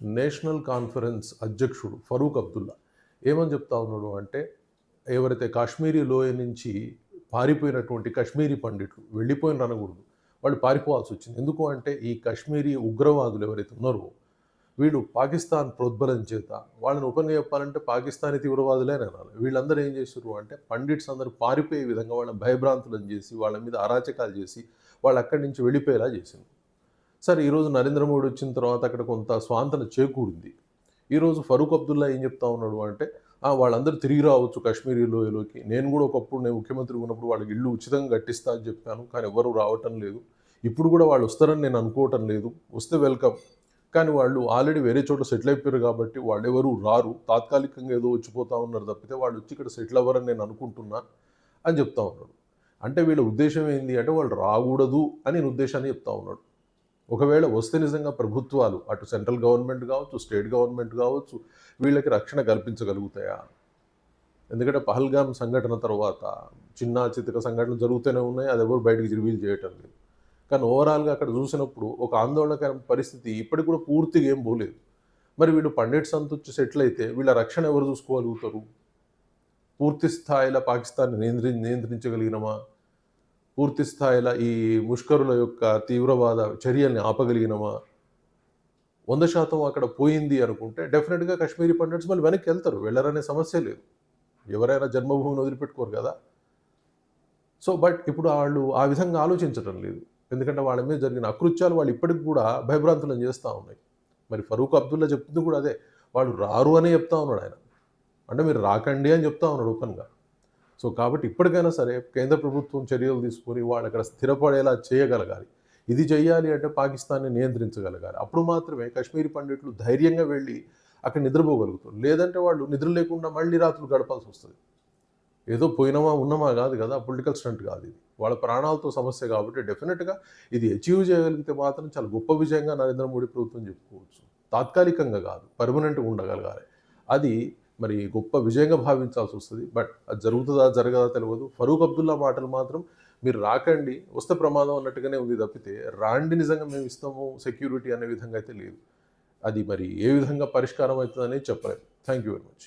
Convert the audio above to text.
National conference అధ్యక్షుడు ఫరూక్ అబ్దుల్లా ఏమని చెప్తా ఉన్నాడు అంటే ఎవరైతే కాశ్మీరీ లోయ నుంచి పారిపోయినటువంటి కాశ్మీరీ పండిట్లు వెళ్ళిపోయిన అనకూడదు వాళ్ళు పారిపోవాల్సి వచ్చింది. ఎందుకు అంటే ఈ కాశ్మీరీ ఉగ్రవాదులు ఎవరైతే ఉన్నారో వీళ్ళు పాకిస్తాన్ ప్రోద్బలం చేత వాళ్ళని ఓపెన్గా చెప్పాలంటే పాకిస్తానీ తీవ్రవాదులే అనాలి. వీళ్ళందరూ ఏం చేశారు అంటే పండిట్స్ అందరూ పారిపోయే విధంగా వాళ్ళని భయభ్రాంతులను చేసి వాళ్ళ మీద అరాచకాలు చేసి వాళ్ళు అక్కడి నుంచి వెళ్ళిపోయేలా చేసింది సరే ఈరోజు నరేంద్ర మోడీ వచ్చిన తర్వాత అక్కడ కొంత స్వాంతన చేకూరింది. ఈరోజు ఫరూక్ అబ్దుల్లా ఏం చెప్తా ఉన్నాడు అంటే వాళ్ళందరూ తిరిగి రావచ్చు కాశ్మీరీ లోయలోకి. నేను కూడా ఒకప్పుడు నేను ముఖ్యమంత్రి ఉన్నప్పుడు వాళ్ళకి ఇల్లు ఉచితంగా కట్టిస్తా అని చెప్పాను. కానీ ఎవరు రావటం లేదు. ఇప్పుడు కూడా వాళ్ళు వస్తారని నేను అనుకోవటం లేదు. వస్తే వెల్కమ్. కానీ వాళ్ళు ఆల్రెడీ వేరే చోట సెటిల్ అయిపోయారు కాబట్టి వాళ్ళు ఎవరు రారు. తాత్కాలికంగా ఏదో వచ్చిపోతా ఉన్నారు తప్పితే వాళ్ళు వచ్చి ఇక్కడ సెటిల్ అవ్వరని నేను అనుకుంటున్నా అని చెప్తా ఉన్నాడు. అంటే వీళ్ళ ఉద్దేశం ఏంది అంటే వాళ్ళు రాకూడదు అని నేను ఉద్దేశాన్ని చెప్తా ఉన్నాడు. ఒకవేళ వస్తే నిజంగా ప్రభుత్వాలు అటు సెంట్రల్ గవర్నమెంట్ కావచ్చు స్టేట్ గవర్నమెంట్ కావచ్చు వీళ్ళకి రక్షణ కల్పించగలుగుతాయా? ఎందుకంటే పహల్గామ్ సంఘటన తర్వాత చిన్న చితక సంఘటనలు జరుగుతూనే ఉన్నాయి అది ఎవరు బయటకు రివీల్ చేయటం లేదు. కానీ ఓవరాల్గా అక్కడ చూసినప్పుడు ఒక ఆందోళనకర పరిస్థితి ఇప్పటికి కూడా పూర్తిగా ఏం పోలేదు. మరి వీళ్ళు పండిట్స్ అంత వచ్చి సెటిల్ అయితే వీళ్ళ రక్షణ ఎవరు చూసుకోగలుగుతారు? పూర్తి స్థాయిలో పాకిస్తాన్ని నియంత్రి నియంత్రించగలిగినమా? పూర్తి స్థాయిలో ఈ ముష్కరుల యొక్క తీవ్రవాద చర్యల్ని ఆపగలిగినమా వంద శాతం అక్కడ పోయింది అనుకుంటే డెఫినెట్గా కాశ్మీరీ పండిట్స్ మళ్ళీ వెనక్కి వెళ్తారు వెళ్ళరనే సమస్య లేదు. ఎవరైనా జన్మభూమిని వదిలిపెట్టుకోరు కదా. సో బట్ ఇప్పుడు వాళ్ళు ఆ విధంగా ఆలోచించడం లేదు. ఎందుకంటే వాళ్ళ మీద జరిగిన అకృత్యాలు వాళ్ళు ఇప్పటికి కూడా భయభ్రాంతులను చేస్తూ ఉన్నాయి. మరి ఫరూక్ అబ్దుల్లా చెప్తుంది కూడా అదే. వాళ్ళు రారు అనే చెప్తా ఉన్నాడు ఆయన. అంటే మీరు రాకండి అని చెప్తా ఉన్నాడు ఓపెన్గా. సో కాబట్టి ఇప్పటికైనా సరే కేంద్ర ప్రభుత్వం చర్యలు తీసుకొని వాళ్ళు అక్కడ స్థిరపడేలా చేయగలగాలి. ఇది చేయాలి అంటే పాకిస్తాన్ని నియంత్రించగలగాలి. అప్పుడు మాత్రమే కాశ్మీరీ పండిట్లు ధైర్యంగా వెళ్ళి అక్కడ నిద్రపోగలుగుతారు. లేదంటే వాళ్ళు నిద్ర లేకుండా మళ్ళీ రాత్రులు గడపాల్సి వస్తుంది. ఏదో పోయినామా ఉన్నామా కాదు కదా పొలిటికల్ స్టంట్ కాదు ఇది. వాళ్ళ ప్రాణాలతో సమస్య కాబట్టి డెఫినెట్గా ఇది అచీవ్ చేయగలిగితే మాత్రం చాలా గొప్ప విజయంగా నరేంద్ర మోడీ ప్రభుత్వం చెప్పుకోవచ్చు. తాత్కాలికంగా కాదు పర్మనెంట్గా ఉండగలగాలి. అది మరి గొప్ప విజయంగా భావించాల్సి వస్తుంది. బట్ అది జరుగుతుందా జరగదా తెలియదు ఫరూక్ అబ్దుల్లా మాటలు మాత్రం మీరు రాకండి వస్తే ప్రమాదం అన్నట్టుగానే ఉంది తప్పితే రాండి నిజంగా మేము ఇస్తాము సెక్యూరిటీ అనే విధంగా అయితే లేదు. అది మరి ఏ విధంగా పరిష్కారం అవుతుందనేది చెప్పలేదు థ్యాంక్ యూ వెరీ మచ్.